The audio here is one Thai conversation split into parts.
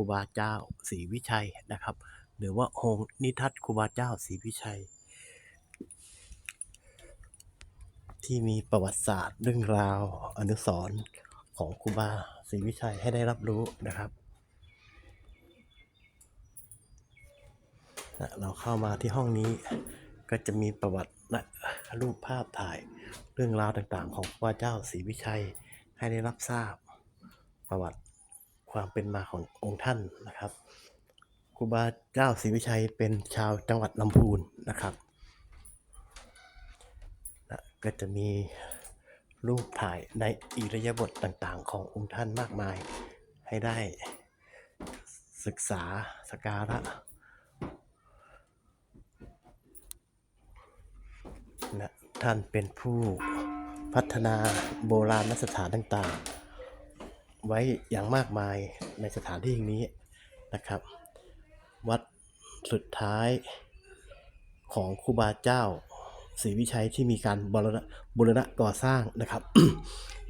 รูบาเจ้าศรีวิชัยนะครับ หรือว่าองค์นิทัศน์ครูบาเจ้าศรีวิชัย ที่มีประวัติศาสตร์เรื่องราวอนุสรณ์ของครูบาศรีวิชัยให้ได้รับรู้นะครับเราเข้ามาที่ห้องนี้ก็จะมีประวัติและรูปภาพถ่ายเรื่องราวต่างๆ ของครูบาเจ้าศรีวิชัยให้ได้รับทราบประวัติ ความเป็นมาขององค์ท่านนะครับครูบาเจ้าศรีวิชัยเป็นชาวจังหวัดลำพูนนะครับนะก็จะมีรูปถ่ายในอิริยาบถต่างๆ ขององค์ท่านมากมายให้ได้ศึกษาสกการะนะท่านเป็นผู้พัฒนาโบราณสถานต่างๆ ไว้อย่างมากมายในสถานที่แห่งนี้นะครับ วัดสุดท้ายของครูบาเจ้าศรีวิชัยที่มีการบรณะบรณะก่อสร้างนะครับ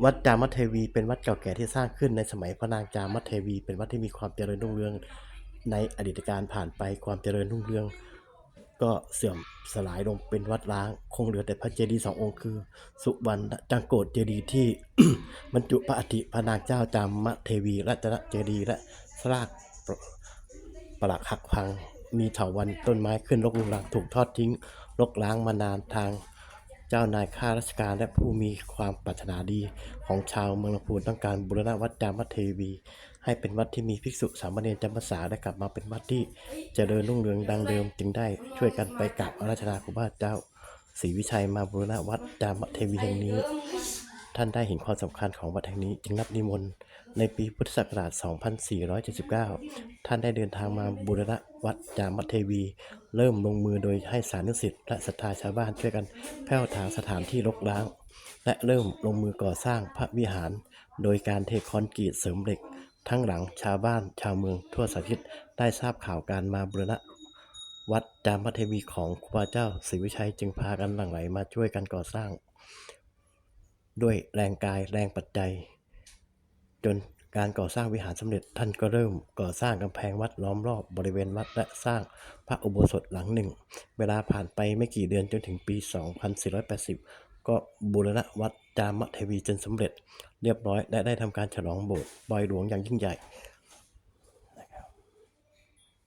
วัดจามัทเทวีเป็นวัดเก่าแก่ที่สร้างขึ้นในสมัยพระนางจามัทเทวี เป็นวัดที่มีความเจริญรุ่งเรืองในอดีตการผ่านไปความเจริญรุ่งเรือง ก็เสื่อมสลายลงเป็นวัดร้าง คงเหลือแต่พระเจดีย์สององค์คือ สุวรรณจังโกดเจดีย์ที่ บรรจุพระอัฐิพระนางเจ้าจามเทวีรัตนเจดีย์และสลากปลักหักพัง มีเถาวันต้นไม้ขึ้นรกรุงรังถูกทอดทิ้งรกล้างมานานทางเจ้านายข้าราชการและผู้มีความปรารถนาดีของชาวเมืองลำพูนต้องการบูรณะวัดจามเทวี ให้เป็นวัดที่มีภิกษุสามเณรจำพรรษาและกลับมาเป็นวัดที่จเจริญรุ่งเรืองดังเดิมจึงได้ช่วยกันไปกราบอาราธนาครูบาเจ้าศรีวิชัยมาบูรณะวัดจามเทวีแห่งนี้ ท่านได้เห็นความสำคัญของวัดแห่งนี้ จึงรับนิมนต์ในปีพุทธศักราช 2479 ท่านได้เดินทางมาบูรณะวัดจามเทวี เริ่มลงมือโดยให้สานุสิทธิ์และศรัทธาชาวบ้านช่วยกันแผ้วถางสถานที่รกร้าง และเริ่มลงมือก่อสร้างพระวิหาร โดยการเทคอนกรีตเสริมเหล็ก ทั้งหลังชาวบ้านชาวเมืองทั่วสารทิศได้ทราบข่าวการมาบูรณะ วัดจามเทวีของครูบาเจ้าศรีวิชัยจึงพากันหลั่งไหลมาช่วยกันก่อสร้าง ด้วยแรงกายแรงปัจจัย จนการก่อสร้างวิหารสำเร็จท่านก็เริ่มก่อสร้างกำแพงวัดล้อมรอบบริเวณวัดและสร้างพระอุโบสถหลังหนึ่ง เวลาผ่านไปไม่กี่เดือนจนถึงปี 2480 ก็บูรณะวัดจามเทวีจนสำเร็จเรียบร้อยและได้ทำการฉลองโบสถ์บอยหลวงอย่างยิ่งใหญ่